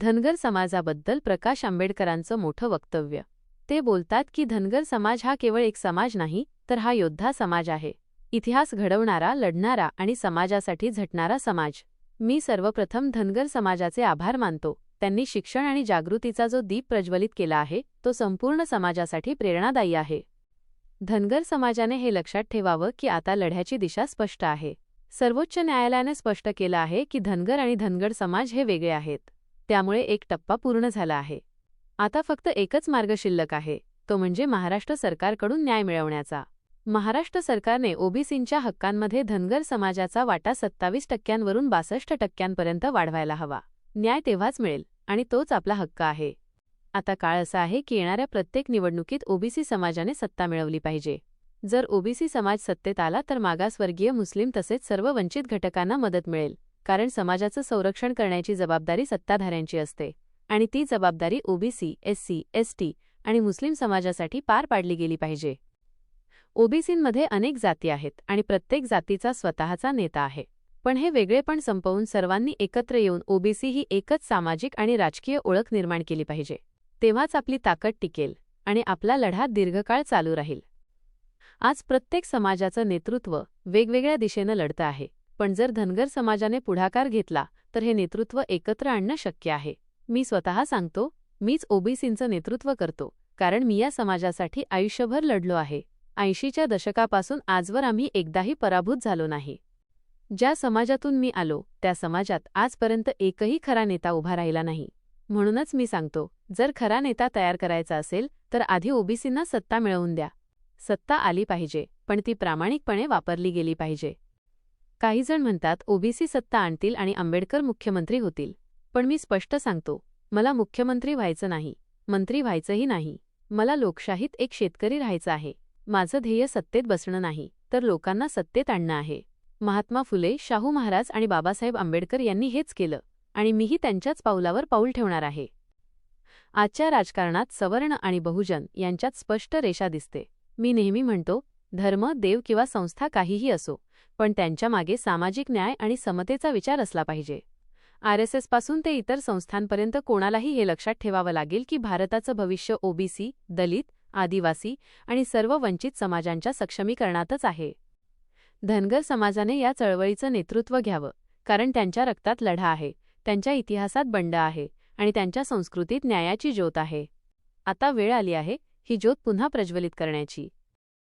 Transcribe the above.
धनगर समाजाबद्दल प्रकाश आंबेडकरांचं मोठं वक्तव्य. ते बोलतात की धनगर समाज हा केवळ एक समाज नाही तर हा योद्धा समाज आहे. इतिहास घडवणारा लढणारा आणि समाजासाठी झटणारा समाज. मी सर्वप्रथम धनगर समाजाचे आभार मानतो. त्यांनी शिक्षण आणि जागृतीचा जो दीप प्रज्वलित केला आहे तो संपूर्ण समाजासाठी प्रेरणादायी आहे. धनगर समाजाने हे लक्षात ठेवावं की आता लढ्याची दिशा स्पष्ट आहे. सर्वोच्च न्यायालयाने स्पष्ट केलं आहे की धनगर आणि धनगर समाज हे वेगळे आहेत. त्यामुळे एक टप्पा पूर्ण झाला आहे. आता फक्त एकच मार्ग शिल्लक आहे तो म्हणजे महाराष्ट्र सरकारकडून न्याय मिळवण्याचा. महाराष्ट्र सरकारने ओबीसींच्या हक्कांमध्ये धनगर समाजाचा वाटा सत्तावीस टक्क्यांवरून बासष्ट टक्क्यांपर्यंत वाढवायला हवा. न्याय तेव्हाच मिळेल आणि तोच आपला हक्क आहे. आता काळ असा आहे की येणाऱ्या प्रत्येक निवडणुकीत ओबीसी समाजाने सत्ता मिळवली पाहिजे. जर ओबीसी समाज सत्तेत आला तर मागासवर्गीय मुस्लिम तसेच सर्व वंचित घटकांना मदत मिळेल. कारण समाजाचं संरक्षण करण्याची जबाबदारी सत्ताधाऱ्यांची असते आणि ती जबाबदारी ओबीसी एससी एसटी आणि मुस्लिम समाजासाठी पार पाडली गेली पाहिजे. ओबीसींमध्ये अनेक जाती आहेत आणि प्रत्येक जातीचा स्वतःचा नेता आहे. पण हे वेगळेपण संपवून सर्वांनी एकत्र येऊन ओबीसी ही एकच सामाजिक आणि राजकीय ओळख निर्माण केली पाहिजे. तेव्हाच आपली ताकद टिकेल आणि आपला लढा दीर्घकाळ चालू राहील. आज प्रत्येक समाजाचं नेतृत्व वेगवेगळ्या दिशेनं लढतं आहे. पण जर धनगर समाजाने पुढाकार घेतला तर हे नेतृत्व एकत्र आणणं शक्य आहे. मी स्वतः सांगतो मीच ओबीसींचं नेतृत्व करतो कारण मी या समाजासाठी आयुष्यभर लढलो आहे. ऐंशीच्या दशकापासून आजवर आम्ही एकदाही पराभूत झालो नाही. ज्या समाजातून मी आलो त्या समाजात आजपर्यंत एकही खरा नेता उभा राहिला नाही. म्हणूनच मी सांगतो जर खरा नेता तयार करायचा असेल तर आधी ओबीसींना सत्ता मिळवून द्या. सत्ता आली पाहिजे पण ती प्रामाणिकपणे वापरली गेली पाहिजे. काहीजण म्हणतात ओबीसी सत्ता आणतील आणि आंबेडकर मुख्यमंत्री होतील. पण मी स्पष्ट सांगतो मला मुख्यमंत्री व्हायचं नाही मंत्री व्हायचंही नाही. मला लोकशाहीत एक शेतकरी राहायचं आहे. माझं ध्येय सत्तेत बसणं नाही तर लोकांना सत्तेत आणणं आहे. महात्मा फुले शाहू महाराज आणि बाबासाहेब आंबेडकर यांनी हेच केलं आणि मीही त्यांच्याच पावलावर पाऊल ठेवणार आहे. आजच्या राजकारणात सवर्ण आणि बहुजन यांच्यात स्पष्ट रेषा दिसते. मी नेहमी म्हणतो धर्म देव किंवा संस्था काहीही असो पण त्यांच्या मागे सामाजिक न्याय आणि समतेचा विचार असला पाहिजे. आरपासून ते इतर संस्थांपर्यंत कोणालाही हे लक्षात ठेवावं लागेल की भारताचं भविष्य ओबीसी दलित आदिवासी आणि सर्व वंचित समाजांच्या सक्षमीकरणातच आहे. धनगर समाजाने या चळवळीचं नेतृत्व घ्यावं कारण त्यांच्या रक्तात लढा आहे त्यांच्या इतिहासात बंड आहे आणि त्यांच्या संस्कृतीत न्यायाची ज्योत आहे. आता वेळ आली आहे ही ज्योत पुन्हा प्रज्वलित करण्याची.